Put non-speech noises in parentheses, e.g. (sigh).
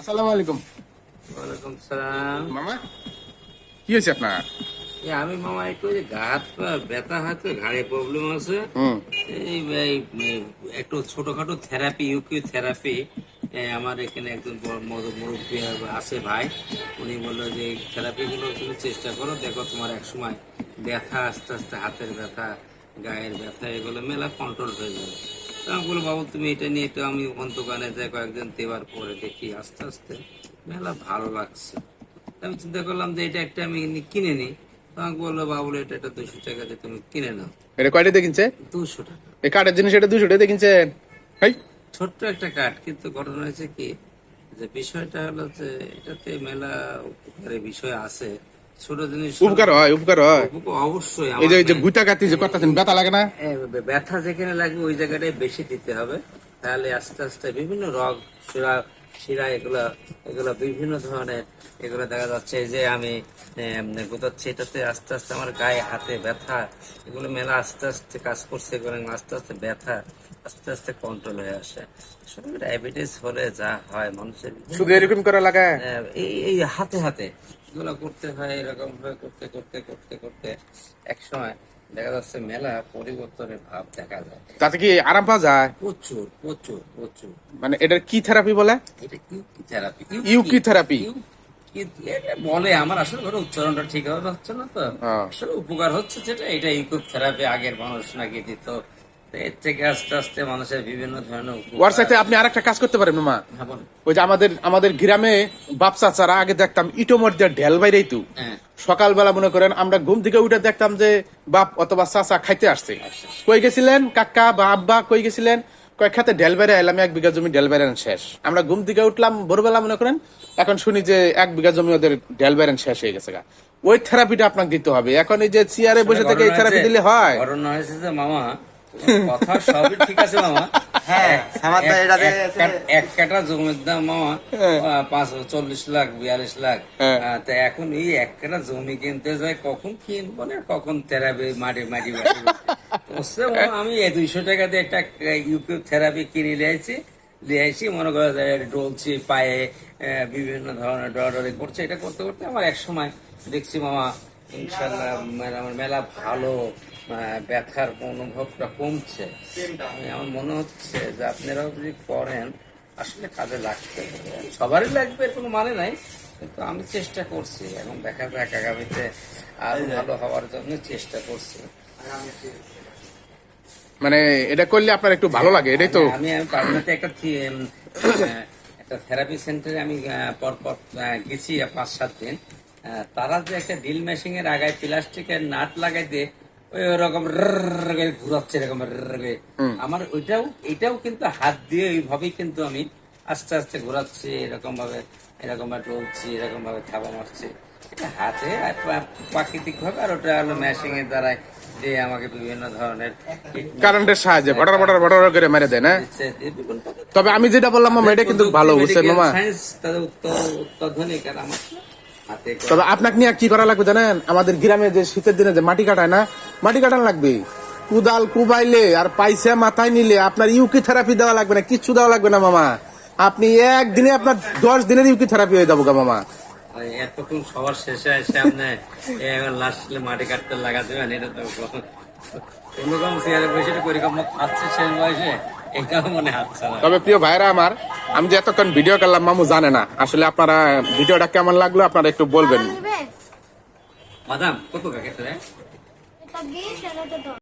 আসসালামু আলাইকুম। ওয়ালাইকুম সালাম। মামা কি হয়েছে আপনার? আমি মামা একটু যে হাত ব্যথা হাতে ঘাড়ে প্রবলেম আছে। এই এই, এই, একটু ছোটখাটো থেরাপি ইউকিউ থেরাপি আমার এখানে একজন মুরব্বী আছে ভাই। উনি বলল যে এই থেরাপিগুলো তুমি চেষ্টা করো দেখো তোমার এক সময় ব্যথা আস্তে আস্তে হাতের ব্যথা গায়ের ব্যথা এগুলো মেলা কন্ট্রোল হয়ে যাবে। আমি বলব বাবু তুমি এটা নিয়ে একটু আমি অন্তকানে যাই কয়েকদিন দেওয়ার পরে দেখি আস্তে আস্তে মেলা ভালো লাগছে। আমি চিন্তা করলাম যে এটা একটা আমি কিনে নিই। আমাকে বলল বাবুল এটা একটা দুশো টাকা দিয়ে তুমি কিনে নাও। এটা কয়টা দেখিনছে দুশো টাকা। এই কাঠের জিনিস এটা দুশো টাকা হাই! ছোট্ট একটা কাঠ কিন্তু ঘটনা হয়েছে কি? যে বিষয়টা হলো যে এটাতে মেলা বিষয় আছে। ছোট জিনিস উপকার হয় উপকার হয়। অবশ্যই এই যে গুতা যে করতেছেন ব্যথা লাগে না? ব্যথা যেখানে লাগবে ওই জায়গাটায় বেশি দিতে হবে। তাহলে আস্তে আস্তে বিভিন্ন রোগ শিরা শিরা এগুলা এগুলো বিভিন্ন ধরনের এগুলো দেখা যাচ্ছে যে আমি গোতাচ্ছি। এটাতে আস্তে আস্তে আমার গায়ে হাতে ব্যথা এগুলো মেলা আস্তে আস্তে কাজ করছে এবং আস্তে আস্তে ব্যথা আস্তে আস্তে কন্ট্রোল হয়ে আসে। শুধু ডায়াবেটিস হলে যা হয় মানুষের শুধু এরকম করা লাগে? এই এই হাতে হাতে। এগুলো করতে হয় এরকম ভাবে করতে করতে করতে করতে এক সময় দেখা যাচ্ছে মেলা পরিবর্তনের ভাব দেখা যায়। তাতে কি আরাম পাওয়া যায়? প্রচুর প্রচুর প্রচুর। মানে এটার কি থেরাপি বলে? এটা ইউকি থেরাপি ইউকি থেরাপি বলে আমার আসলে ঘরে উচ্চারণটা ঠিক হচ্ছে না তো। আসলে উপকার হচ্ছে যেটা এটা ইউকুব থেরাপি আগের মানুষ নাকি দিত। এর থেকে আস্তে আস্তে মানুষের বিভিন্ন ধরনের আপনি আরেকটা কাজ করতে পারেন মামা হ্যাঁ, ওই যে আমাদের আমাদের গ্রামে বাপ চাচারা আগে দেখতাম ইটোমর দিয়ে ঢেল বাইরেই তু। হ্যাঁ। সকালবেলা মনে করেন আমরা ঘুম থেকে উঠে দেখতাম যে বাপ অথবা চাচা খাইতে আসছে। কই গেছিলেন? কাকা বা আব্বা কই গেছিলেন? কয়েক খাতে ঢেল বেড়ে এলাম এক বিঘা জমি ঢেল বেড়েন শেষ। আমরা ঘুম থেকে উঠলাম ভোরবেলা মনে করেন এখন শুনি যে এক বিঘা জমি ওদের ঢেল বেড়েন শেষ হয়ে গেছে ওই থেরাপিটা আপনাকে দিতে হবে। এখন এই যে চেয়ারে বসে থেকে এই থেরাপি দিলে হয়। ঘটনা হয়েছে যে মামা (laughs) কথা সবই ঠিক আছে মামা। হ্যাঁ, এক- কাট- জমির দাম মামা পাঁচ চল্লিশ লাখ বিয়াল্লিশ লাখ। হ্যাঁ। তা এখন এই এক কাটা জমি কিনতে যায় কখন কিনবো না কখন তেরাবে মাটি মাটি মাটি আমি দুইশো টাকা দিয়ে একটা ইউকিউ থেরাপি কিনে নিয়েছি লিয়েছি মনে করো ডলছি পায়ে বিভিন্ন ধরনের ডরাডরি করছে। এটা করতে করতে আমার এক সময় দেখছি মামা ইনশাল্লাহ আমার মেলা ভালো ব্যথার অনুভবটা কমছে। আমার মনে হচ্ছে যে আপনারাও যদি করেন আসলে কাজে লাগতে সবারই লাগবে এর কোনো মানে নাই কিন্তু আমি চেষ্টা করছি এবং দেখা যাক আগামীতে আরও ভালো হওয়ার জন্য চেষ্টা করছি। মানে এটা করলে আপনার একটু ভালো লাগে এটাই তো। আমি আমি পাটনাতে একটা একটা থেরাপি সেন্টারে আমি আহ, পর পর আহ, গেছি পাঁচ সাত দিন। আহ, তারা যে একটা ড্রিল মেশিন এর আগায় প্লাস্টিকের নাট লাগাই দিয়ে ওরকম ঘুরাচ্ছে এরকম আমার ওইটাও এটাও কিন্তু হাত দিয়ে কিন্তু আমি আস্তে আস্তে ঘোরাচ্ছি এরকম ভাবে এরকম ভাবে টলছি এরকম ভাবে থাবা মারছি। এটা হাতে প্রাকৃতিক ভাবে আর ওটা হলো মেশিন এর দ্বারাই যে আমাকে বিভিন্ন ধরনের treatment কারেন্টের সাহায্যে বটার বটার বটার করে মেরে দেয় না? তবে আমি যেটা বললাম মামা এটা কিন্তু ভালো বুঝছেন মামা? তাদের আর আমার। তবে আপনাকে নিয়ে কি করা লাগবে জানেন? আমাদের গ্রামে যে শীতের দিনে যে মাটি কাটায় না, মাটি কাটানো লাগবে। কুদাল কুবাইলে আর পাইসা মাথায় নিলে আপনার ইউকি থেরাপি দেওয়া লাগবে না, কিচ্ছু দেওয়া লাগবে না মামা। আপনি একদিনে আপনার দশ দিনের ইউকি থেরাপি হয়ে যাব গা মামা। এতক্ষণ সবার শেষে এসে আপনি লাস্ট মাটি কাটতে লাগা দেবেন, এটা তো কোনোরকম চেয়ারে বসে পরিকল্পনা খাচ্ছে শেষ বয়সে। মনে তবে প্রিয় ভাইরা আমার আমি যে এতক্ষণ ভিডিও করলাম মামু জানে না। আসলে আপনারা ভিডিওটা কেমন লাগল আপনারা একটু বলবেন। মাদাম কত